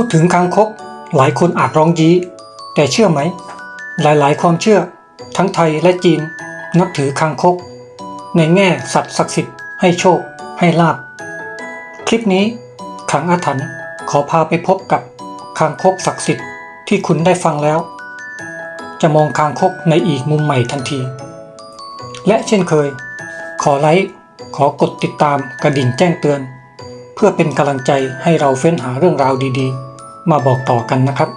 พูดถึงคางคกหลายคนอาจร้องยี้ แต่เชื่อไหม หลายๆ ความเชื่อ ทั้งไทยและจีน นับถือคางคก ในแง่สัตว์ศักดิ์สิทธิ์ให้โชค ให้ลาบ คลิปนี้ขังอาถรรพ์ขอพาไปพบกับคางคกศักดิ์สิทธิ์ที่คุณได้ฟังแล้ว จะมองคางคกในอีกมุมใหม่ทันที และเช่นเคย ขอไลค์ขอกดติดตามกระดิ่งแจ้งเตือน เพื่อเป็นกำลังใจให้เราเฟ้นหาเรื่องราวดีๆ มาบอกต่อกันนะครับ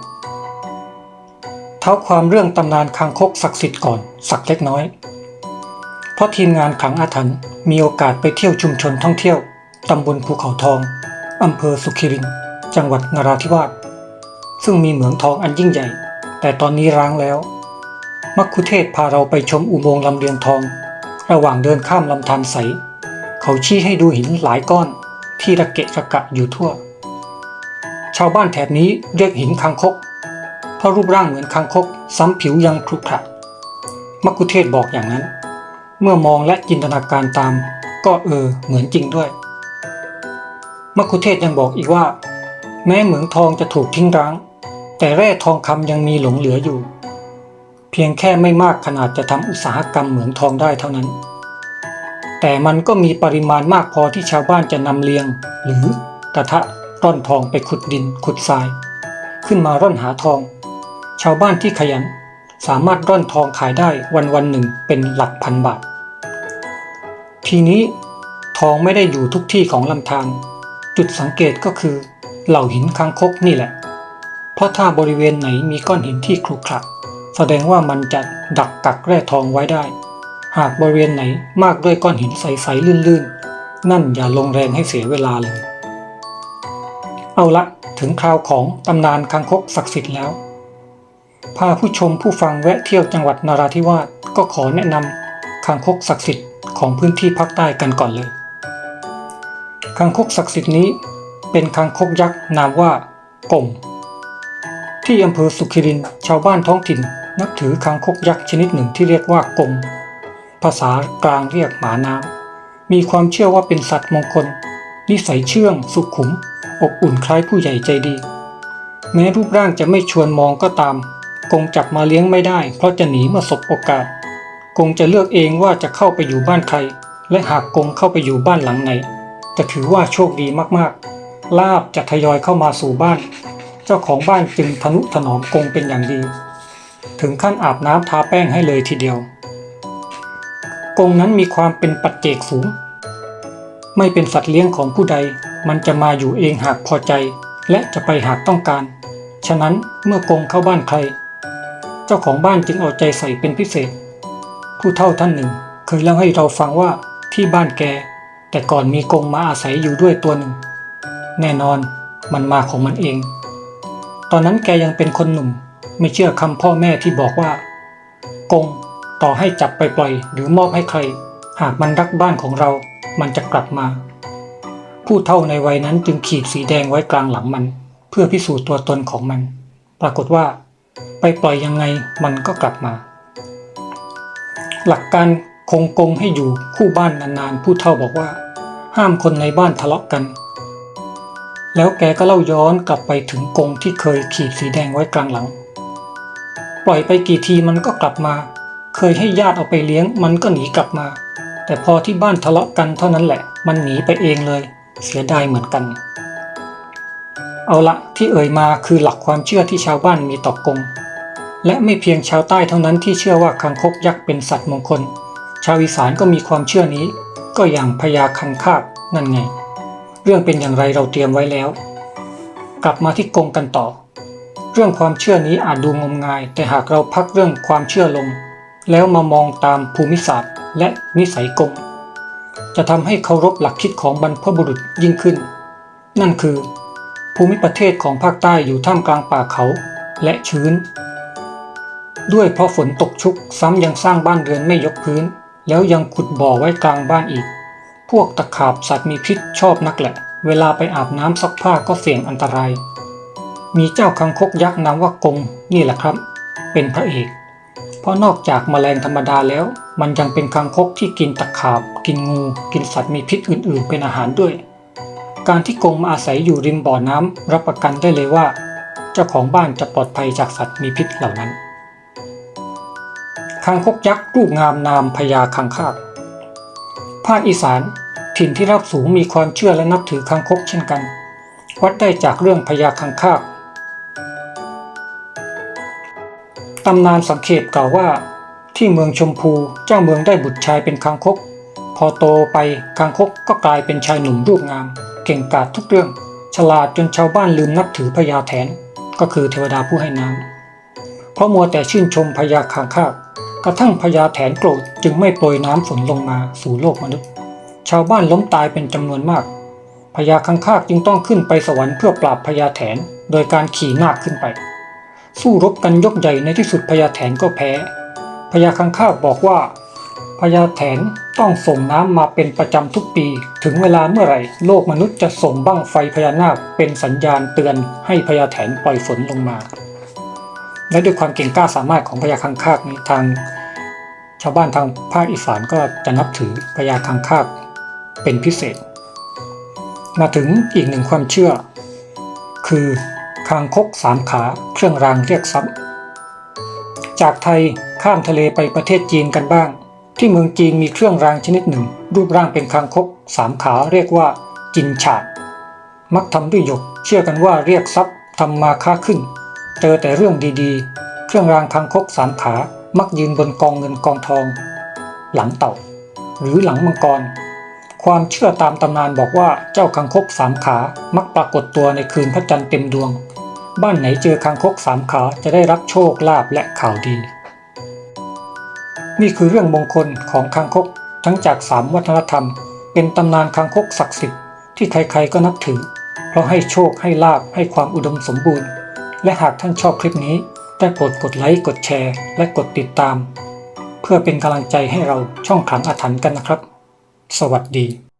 เท้าความเรื่องตำนานคางคกศักดิ์สิทธิ์ก่อนสักเล็กน้อย เพราะทีมงานขังอาถรรพ์มีโอกาสไปเที่ยวชุมชนท่องเที่ยวตำบลภูเขาทองอำเภอสุขิริน จังหวัดนราธิวาสซึ่งมีเหมืองทองอันยิ่งใหญ่ แต่ตอนนี้ร้างแล้ว มักคุเทศพาเราไปชมอุโมงค์ลำเลียงทอง ระหว่างเดินข้ามลำธารใส เขาชี้ให้ดูหินหลายก้อนที่ระเกะระกะอยู่ทั่ว ชาวบ้านแถบนี้เรียกหินคางคก เพราะรูปร่างเหมือนคางคก ซ้ำผิวยังครุขระมักคุเทศบอกอย่างนั้น เมื่อมองและจินตนาการตาม ก็เออเหมือนจริงด้วย มักคุเทศยังบอกอีกว่า แม้เหมืองทองจะถูกทิ้งร้าง แต่แร่ทองคำยังมีหลงเหลืออยู่ เพียงแค่ไม่มากขนาดจะทำอุตสาหกรรมเหมืองทองได้เท่านั้น แต่มันก็มีปริมาณมากพอที่ชาวบ้านจะนำเลียง หรือกระทะ ร่อนทองไปขุดดินขุดทราย ขึ้นมาร่อนหาทอง ชาวบ้านที่ขยันสามารถร่อนทองขายได้วันวันหนึ่งเป็นหลักพันบาท ทีนี้ทองไม่ได้อยู่ทุกที่ของลำธารจุดสังเกตก็คือเหล่าหินคางคกนี่แหละ เพราะถ้าบริเวณไหนมีก้อนหินที่ครุขระแสดงว่ามันจะดักกักแร่ทองไว้ได้ หากบริเวณไหนมากด้วยก้อนหินใสๆลื่นๆ นั่นอย่าลงแรงให้เสียเวลาเลย เอาละถึงคราวของตำนานคางคกศักดิ์สิทธิ์แล้ว พาผู้ชมผู้ฟังแวะเที่ยวจังหวัดนราธิวาสก็ขอแนะนำคางคกศักดิ์สิทธิ์ของพื้นที่ภาคใต้กันก่อนเลยคางคกศักดิ์สิทธิ์นี้เป็นคางคกยักษ์นามว่ากงที่อำเภอสุขิรินชาวบ้านท้องถิ่น นับถือคางคกยักษ์ชนิดหนึ่งที่เรียกว่ากงภาษากลางเรียกหมาน้ำมีความเชื่อว่าเป็นสัตว์มงคล นิสัยเชื่องสุขุม อบอุ่นคล้ายผู้ใหญ่ใจดี แม้รูปร่างจะไม่ชวนมองก็ตาม กงจับมาเลี้ยงไม่ได้ เพราะจะหนีเมื่อสบโอกาส กงจะเลือกเองว่าจะเข้าไปอยู่บ้านใคร และหากกงเข้าไปอยู่บ้านหลังไหนจะถือว่าโชคดีมากๆ ลาบจะทยอยเข้ามาสู่บ้าน เจ้าของบ้านจึงทนุถนอมกงเป็นอย่างดี ถึงขั้นอาบน้ำทาแป้งให้เลยทีเดียว กงนั้นมีความเป็นปัจเจกสูง ไม่เป็นสัตว์เลี้ยงของผู้ใด มันจะมาอยู่เองหากพอใจ และจะไปหากต้องการ ฉะนั้นเมื่อกงเข้าบ้านใคร เจ้าของบ้านจึงเอาใจใส่เป็นพิเศษ ผู้เฒ่าท่านหนึ่ง เคยเล่าให้เราฟังว่าที่บ้านแก แต่ก่อนมีกงมาอาศัยอยู่ด้วยตัวหนึ่ง แน่นอนมันมาของมันเอง ตอนนั้นแกยังเป็นคนหนุ่ม ไม่เชื่อคำพ่อแม่ที่บอกว่า กงต่อให้จับไปปล่อยหรือมอบให้ใคร หากมันรักบ้านของเรา มันจะกลับมา ผู้เฒ่าในวัยนั้นจึงขีดสีแดงไว้กลางหลังมัน เพื่อพิสูจน์ตัวตนของมัน ปรากฏว่า ไปปล่อยยังไงมันก็กลับมา หลักการคงกงให้อยู่คู่บ้านนานๆ ผู้เฒ่าบอกว่า ห้ามคนในบ้านทะเลาะกัน แล้วแกก็เล่าย้อนกลับไปถึงกงที่เคยขีดสีแดงไว้กลางหลัง ปล่อยไปกี่ทีมันก็กลับมา เคยให้ญาติเอาไปเลี้ยงมันก็หนีกลับมา แต่พอที่บ้านทะเลาะกันเท่านั้นแหละ มันหนีไปเองเลย เสียดายเหมือนกัน เอาละที่เอ่ยมาคือหลักความเชื่อที่ชาวบ้านมีต่อกง และไม่เพียงชาวใต้เท่านั้นที่เชื่อว่าคังคกยักษ์เป็นสัตว์มงคล ชาวอีสานก็มีความเชื่อนี้ ก็อย่างพญาคังคากนั่นไง เรื่องเป็นอย่างไรเราเตรียมไว้แล้ว กลับมาที่กงกันต่อ เรื่องความเชื่อนี้อาจดูงมงาย แต่หากเราพักเรื่องความเชื่อลง แล้วมามองตามภูมิศาสตร์และนิสัยกง จะทำให้เคารพหลักคิดของบรรพบุรุษยิ่งขึ้น นั่นคือ ภูมิประเทศของภาคใต้อยู่ท่ามกลางป่าเขาและชื้น ด้วยเพราะฝนตกชุกซ้ำยังสร้างบ้านเรือนไม่ยกพื้น แล้วยังขุดบ่อไว้กลางบ้านอีก พวกตะขาบสัตว์มีพิษชอบนักแหละ เวลาไปอาบน้ำซักผ้าก็เสี่ยงอันตราย มีเจ้าคังคกยักษ์นามว่ากงนี่แหละครับ เป็นพระเอก เพราะนอกจากแมลงธรรมดาแล้ว มันยังเป็นคังคกที่กินตะขาบ กินงู กินสัตว์มีพิษอื่นๆ เป็นอาหารด้วย การที่กงมาอาศัยอยู่ริมบ่อน้ำรับประกันได้เลยว่า เจ้าของบ้านจะปลอดภัยจากสัตว์มีพิษเหล่านั้นคางคกยักษ์รูปงามนามพญาคังคากภาคอีสานถิ่นที่รับสูงมีความเชื่อและนับถือคางคกเช่นกัน วัดได้จากเรื่องพญาคังคาก ตำนานสังเขปกล่าวว่า ที่เมืองชมพูเจ้าเมืองได้บุตรชายเป็นคางคก พอโตไปคางคกก็กลายเป็นชายหนุ่มรูปงาม เก่งกาจทุกเรื่อง ฉลาดจนชาวบ้านลืมนับถือพญาแถน ก็คือเทวดาผู้ให้น้ำเพราะมัวแต่ชื่นชมพญาคางคากกระทั่งพญาแถนโกรธจึงไม่โปรยน้ำฝนลงมาสู่โลกมนุษย์ ชาวบ้านล้มตายเป็นจำนวนมากพญาคังคากจึงต้องขึ้นไปสวรรค์เพื่อปราบพญาแถน โดยการขี่นาคขึ้นไป สู้รบกันยกใหญ่ในที่สุดพญาแถนก็แพ้พญาคังคาบอกว่าพญาแถนต้องส่งน้ำมาเป็นประจำทุกปี ถึงเวลาเมื่อไหร่ โลกมนุษย์จะส่งบั้งไฟพญานาคเป็นสัญญาณเตือนให้พญาแถนปล่อยฝนลงมา และด้วยความเก่งกล้าสามารถของพญาคังคากนี้ทาง ชาวบ้านทางภาคอีสานก็จะนับถือพญาคังคากเป็นพิเศษ มาถึงอีกหนึ่งความเชื่อ คือ คางคกสามขาเครื่องรางเรียกทรัพย์ จากไทยข้ามทะเลไปประเทศจีนกันบ้าง ที่เมืองจีนมีเครื่องรางชนิดหนึ่ง รูปร่างเป็นคางคกสามขาเรียกว่าจินฉาดมักทำด้วยหยก เชื่อกันว่าเรียกทรัพย์ทำมาค้าขึ้น เจอแต่เรื่องดีๆ เครื่องรางคางคกสามขา มักยืนบนกองเงินกองทอง หลังเต่า หรือหลังมังกร ความเชื่อตามตำนานบอกว่าเจ้าคังคกสามขา มักปรากฏตัวในคืนพระจันทร์เต็มดวง บ้านไหนเจอคังคกสามขาจะได้รับโชคลาภและข่าวดี นี่คือเรื่องมงคลของคังคกทั้งจากสามวัฒนธรรม เป็นตำนานคังคกศักดิ์สิทธิ์ที่ใครๆก็นับถือ เพราะให้โชคให้ลาภให้ความอุดมสมบูรณ์ และหากท่านชอบคลิปนี้ได้โปรดกดไลค์กดแชร์ และกดติดตาม เพื่อเป็นกำลังใจให้เราช่องขังอาถรรพ์กันนะครับ สวัสดี